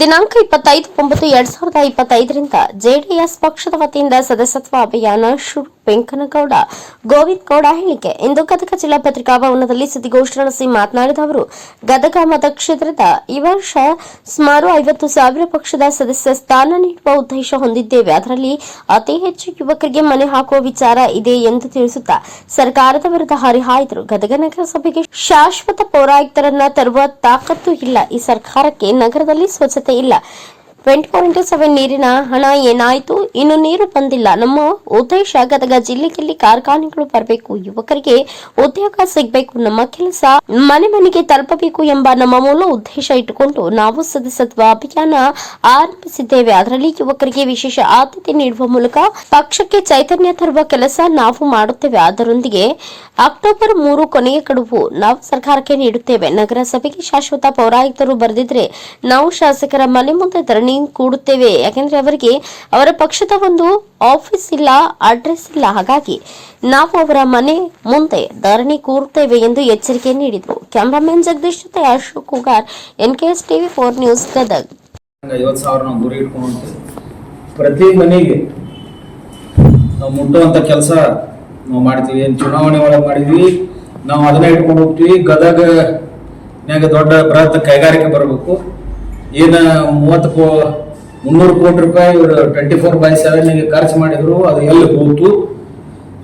ದಿನಾಂಕ ಇಪ್ಪತ್ತೈದು ಒಂಬತ್ತು ಎರಡ್ ಸಾವಿರದ ಇಪ್ಪತ್ತೈದರಿಂದ ಜೆಡಿಎಸ್ ಪಕ್ಷದ ವತಿಯಿಂದ ಸದಸ್ಯತ್ವ ಅಭಿಯಾನ ಶುರು. ವೆಂಕನಗೌಡ. ಗೋವಿಂದ್ ಗೌಡ ಹೇಳಿಕೆ. ಇಂದು ಗದಗ ಜಿಲ್ಲಾ ಪತ್ರಿಕಾ ಭವನದಲ್ಲಿ ಸುದ್ದಿಗೋಷ್ಠಿ ನಡೆಸಿ ಮಾತನಾಡಿದ ಅವರು, ಗದಗ ಮತಕ್ಷೇತ್ರದ ಈ ವರ್ಷ ಸುಮಾರು ಐವತ್ತು ಸಾವಿರ ಪಕ್ಷದ ಸದಸ್ಯ ಸ್ಥಾನ ನೀಡುವ ಉದ್ದೇಶ ಹೊಂದಿದ್ದೇವೆ. ಅದರಲ್ಲಿ ಅತಿ ಹೆಚ್ಚು ಯುವಕರಿಗೆ ಮನೆ ಹಾಕುವ ವಿಚಾರ ಇದೆ ಎಂದು ತಿಳಿಸುತ್ತಾ ಸರ್ಕಾರದ ವಿರುದ್ಧ ಹರಿಹಾಯ್ದರು ಗದಗ ನಗರಸಭೆಗೆ ಶಾಶ್ವತ ಪೌರಾಯುಕ್ತರನ್ನ ತರುವ ತಾಕತ್ತು ಇಲ್ಲ. ಈ ಸರ್ಕಾರಕ್ಕೆ ನಗರದಲ್ಲಿ ಸ್ವಚ್ಛತೆ ಇಲ್ಲ. ಟ್ವೆಂಟಿ ಫೋರ್ ಇಂಟು ಸೆವೆನ್ ನೀರಿನ ಹಣ ಏನಾಯಿತು? ಇನ್ನು ನೀರು ಬಂದಿಲ್ಲ. ನಮ್ಮ ಉದ್ದೇಶ ಗದಗ ಜಿಲ್ಲೆಯಲ್ಲಿ ಕಾರ್ಖಾನೆಗಳು ಬರಬೇಕು, ಯುವಕರಿಗೆ ಉದ್ಯೋಗ ಸಿಗಬೇಕು, ನಮ್ಮ ಕೆಲಸ ಮನೆ ಮನೆಗೆ ತಲುಪಬೇಕು ಎಂಬ ನಮ್ಮ ಮೂಲ ಉದ್ದೇಶ ಇಟ್ಟುಕೊಂಡು ನಾವು ಸದಸ್ಯತ್ವ ಅಭಿಯಾನ ಆರಂಭಿಸಿದ್ದೇವೆ. ಅದರಲ್ಲಿ ಯುವಕರಿಗೆ ವಿಶೇಷ ಆದ್ಯತೆ ನೀಡುವ ಮೂಲಕ ಪಕ್ಷಕ್ಕೆ ಚೈತನ್ಯ ತರುವ ಕೆಲಸ ನಾವು ಮಾಡುತ್ತೇವೆ. ಅದರೊಂದಿಗೆ ಅಕ್ಟೋಬರ್ ಮೂರು ಕೊನೆಯ ಕಡುವು ನಾವು ಸರ್ಕಾರಕ್ಕೆ ನೀಡುತ್ತೇವೆ. ನಗರಸಭೆಗೆ ಶಾಶ್ವತ ಪೌರಾಯುಕ್ತರು ಬರೆದಿದ್ರೆ ನಾವು ಶಾಸಕರ ಮನೆ ಮುಂದೆ ಧರಣಿ ಕೂಡುತ್ತೇವೆ. ಯಾಕೆಂದ್ರೆ ಅವರಿಗೆ ಅವರ ಪಕ್ಷದ ಒಂದು ಆಫೀಸ್ ಇಲ್ಲ ಅಡ್ರೆಸ್ ಇಲ್ಲ. ಹಾಗಾಗಿ ನಾವು ಅವರ ಮನೆ ಮುಂದೆ ಧರಣಿ ಕೂರುತ್ತೇವೆ ಎಂದು ಎಚ್ಚರಿಕೆ ನೀಡಿದರು. ಕ್ಯಾಮ್ರಾಮನ್ ಜಗದೀಶ್ ಜೊತೆ Ashok Kugar S TV four news Gadag. ಪ್ರತಿ ಮನೆಗೆ ನಾವು ಮುಟ್ಟುವಂತ ಕೆಲಸ ನಾವು ಮಾಡ್ತೀವಿ. ಚುನಾವಣೆ ಒಳಗೆ ಮಾಡಿದ್ವಿ, ನಾವು ಅದನ್ನ ಇಟ್ಕೊಂಡು ಹೋಗ್ತೀವಿ. ಗದಗ ನ್ಯಾಗ ದೊಡ್ಡ ಬೃಹತ್ ಕೈಗಾರಿಕೆ ಬರಬೇಕು. ಏನ ಮೂವತ್ತು ಕೋ ಮುನ್ನೂರು ಕೋಟಿ ರೂಪಾಯಿ ಇವರು ಟ್ವೆಂಟಿ ಫೋರ್ ಬೈ ಸೆವೆನ್ಗೆ ಖರ್ಚು ಮಾಡಿದ್ರು, ಅದು ಎಲ್ಲಿ ಹೋಗ್ತು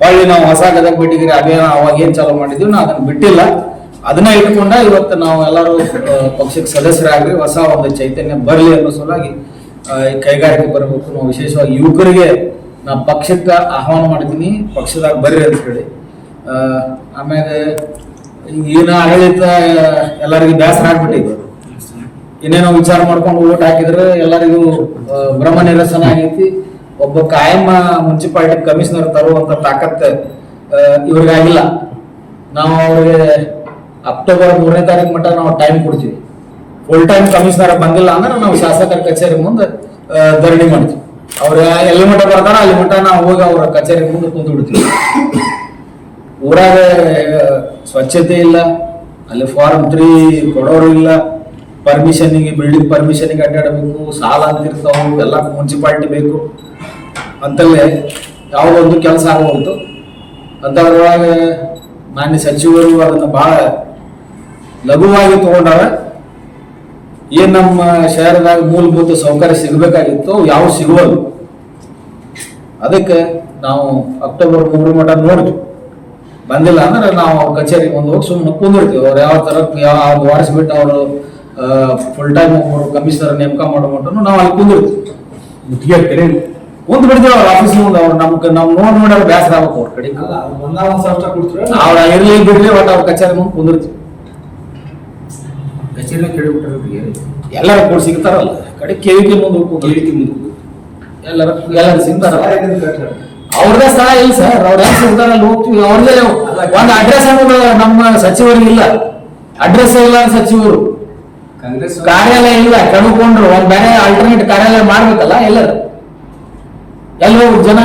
ಹೊಳ್ಳಿ ನಾವು ಹೊಸ ಗದಗ ಬಿಟ್ಟಿದ್ರೆ ಅಭಿಯಾನ ಅವಾಗ ಏನ್ ಚಾಲೂ ಮಾಡಿದ್ವಿ ನಾವು ಅದನ್ನ ಬಿಟ್ಟಿಲ್ಲ. ಅದನ್ನ ಇಟ್ಕೊಂಡ ಇವತ್ತು ನಾವು ಎಲ್ಲರೂ ಪಕ್ಷಕ್ಕೆ ಸದಸ್ಯರಾಗಿ ಹೊಸ ಒಂದು ಚೈತನ್ಯ ಬರಲಿ ಅನ್ನೋ ಸಲುವಾಗಿ ಈ ಕೈಗಾರಿಕೆ ಬರಬೇಕು ನಾವು ವಿಶೇಷವಾಗಿ ಯುವಕರಿಗೆ ನಾ ಪಕ್ಷಕ್ಕೆ ಆಹ್ವಾನ ಮಾಡಿದ್ದೀನಿ, ಪಕ್ಷದಾಗ ಬರ್ರಿ ಅಂತ ಹೇಳಿ. ಆಮೇಲೆ ಈಗ ಏನ ಆಡಳಿತ ಎಲ್ಲರಿಗೂ ಬೇಸರ ಆಗ್ಬಿಟ್ಟಿದೆ ಏನೇನೋ ವಿಚಾರ ಮಾಡ್ಕೊಂಡು ಓಟ್ ಹಾಕಿದ್ರೆ ಎಲ್ಲರಿಗೂ ಭ್ರಮ ನಿರಸನ ಆಗೈತಿ. ಒಬ್ಬ ಕಾಯಂ ಮುನ್ಸಿಪಾಲಿಟಿ ಕಮಿಷನರ್ ತರುವಂತ ತಾಕತ್ ಇವ್ರಿಗಾಗಿಲ್ಲ ನಾವು ಅವ್ರಿಗೆ ಅಕ್ಟೋಬರ್ ಮೂರನೇ ತಾರೀಕು ಮಟ್ಟ ನಾವು ಟೈಮ್ ಕೊಡ್ತೀವಿ. ಫುಲ್ ಟೈಮ್ ಕಮಿಷನರ್ ಬಂದಿಲ್ಲ ಅಂದ್ರೆ ನಾವು ಶಾಸಕರ ಕಚೇರಿ ಮುಂದೆ ಧರಣಿ ಮಾಡ್ತೀವಿ. ಅವ್ರ ಎಲ್ಲಿ ಮಟ್ಟ ಬರ್ತಾರ ಅಲ್ಲಿ ಮಟ್ಟ ನಾವು ಹೋಗಿ ಅವ್ರ ಕಚೇರಿ ಮುಂದೆ ಕುಂತು ಬಿಡ್ತೀವಿ. ಊರಾಗ ಸ್ವಚ್ಛತೆ ಇಲ್ಲ, ಅಲ್ಲಿ ಫಾರ್ಮ್ ತ್ರೀ ಕೊಡೋರು ಇಲ್ಲ. ಪರ್ಮಿಷನ್ಗೆ ಬಿಲ್ಡಿಂಗ್ ಪರ್ಮಿಷನಿಗೆ ಅಡ್ಡಾಡಬೇಕು, ಸಾಲ ಅಂತ ಇರ್ತಾವ ಎಲ್ಲ ಮುನ್ಸಿಪಾಲ್ಟಿ ಬೇಕು. ಅಂತಲ್ಲೇ ಯಾವುದೊಂದು ಕೆಲಸ ಆಗಬಹುದು ಅಂತದ್ರೊಳಗೆ ಮಾನ್ಯ ಸಚಿವರು ಅದನ್ನ ಬಹಳ ಲಘುವಾಗಿ ತಗೊಂಡಾರ. ಏನ್ ನಮ್ಮ ಶಹರದಾಗ ಮೂಲಭೂತ ಸೌಕರ್ಯ ಸಿಗಬೇಕಾಗಿತ್ತು ಯಾವ ಸಿಗುವಲ್ಲ ಅದಕ್ಕೆ ನಾವು ಅಕ್ಟೋಬರ್ ಮೂರು ಮಠ ನೋಡಿದ್ವಿ. ಬಂದಿಲ್ಲ ಅಂದ್ರೆ ನಾವು ಕಚೇರಿಗೆ ಒಂದು ಹೋಗಿ ಸುಮ್ಮನೆ ಕುಂದಿರ್ತೀವಿ. ಅವ್ರು ಯಾವ ತರ, ಯಾವ ವಾರಿಸ್ಬಿಟ್ಟು ಅವರು ಫುಲ್ ಟೈಮ್ ಒಬ್ಬರು ಕಮಿಷನರ್ ನೇಮಕ ಮಾಡೋ ಮಟ್ಟನು ನಾವು ಅಲ್ಲಿ ಕುಂದಿರ್ತೀವಿ ಮುತ್ತಿಗೆ ಹಾಕ್ತೀರಿ ಒಂದು ಬಿಡ್ತೀವಿ ಅವ್ರ ಆಫೀಸ್ ಮುಂದೆ ಅವ್ರು ನಮ್ಗೆ ನಾವು ನೋಡಿ ನೋಡಿ ಅವ್ರು ಬೇಸರ ಆಗ್ಬೇಕು ಅವ್ರ ಕಡೆ. ಅವ್ರ ಇರ್ಲಿ ಬಿಡ್ಲಿ ಒಟ್ಟು ಅವ್ರ ಕಚೇರಿ ಮುಂದೆ ಕುಂದಿರ್ತೀವಿ. ಕಚೇರಿನ ಕೇಳಿಬಿಟ್ರೆ ಎಲ್ಲರೂ ಕೂಡ ಸಿಗ್ತಾರಲ್ಲ ಕಡೆ ಕೇಳಿಕೆ ಮುಂದೆ ಕೇಳಿಕೆ ಮುಂದೆ ಎಲ್ಲರೂ ಎಲ್ಲರೂ ಸಿಗ್ತಾರ. ಅವ್ರದೇ ಸ್ಥಳ ಇಲ್ಲ ಸರ್ ಅವ್ರ ಹೆಂಗ್ ಸಿಗ್ತಾರ ಅಲ್ಲಿ ಹೋಗ್ತೀವಿ ಅವ್ರದೇ ಒಂದು ಅಡ್ರೆಸ್ ಅನ್ನೋದು ನಮ್ಮ ಸಚಿವರಿಗೆ ಇಲ್ಲ ಅಡ್ರೆಸ್ ಇಲ್ಲ ಸಚಿವರು. ಕಾಂಗ್ರೆಸ್ ಕಾರ್ಯಾಲಯ ಇಲ್ಲ ಕಳ್ಕೊಂಡ್ರು ಒಂದ್ ಬೇರೆ ಆಲ್ಟರ್ನೇಟ್ ಕಾರ್ಯಾಲಯ ಮಾಡ್ಬೇಕಲ್ಲ ಎಲ್ಲರೂ? ಎಲ್ಲಿ ಜನ?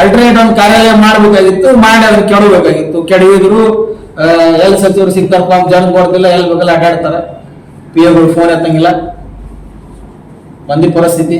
ಅಲ್ಟರ್ನೇಟ್ ಒಂದು ಕಾರ್ಯಾಲಯ ಮಾಡ್ಬೇಕಾಗಿತ್ತು ಮಾಡಿ ಅದನ್ನ ಕೆಡಬೇಕಾಗಿತ್ತು ಕೆಡವಿದ್ರು ಎಲ್ ಸಚಿವರು ಸಿಗ್ತಾರಪ್ಪ ಜನ ಕೊಡ್ತಿಲ್ಲ ಎಲ್ ಬೇಕಲ್ಲ ಅಡ್ಡಾಡ್ತಾರ. ಪಿ ಎಗಳು ಫೋನ್ ಎತ್ತಂಗಿಲ್ಲ. ಮಂದಿ ಪರಿಸ್ಥಿತಿ.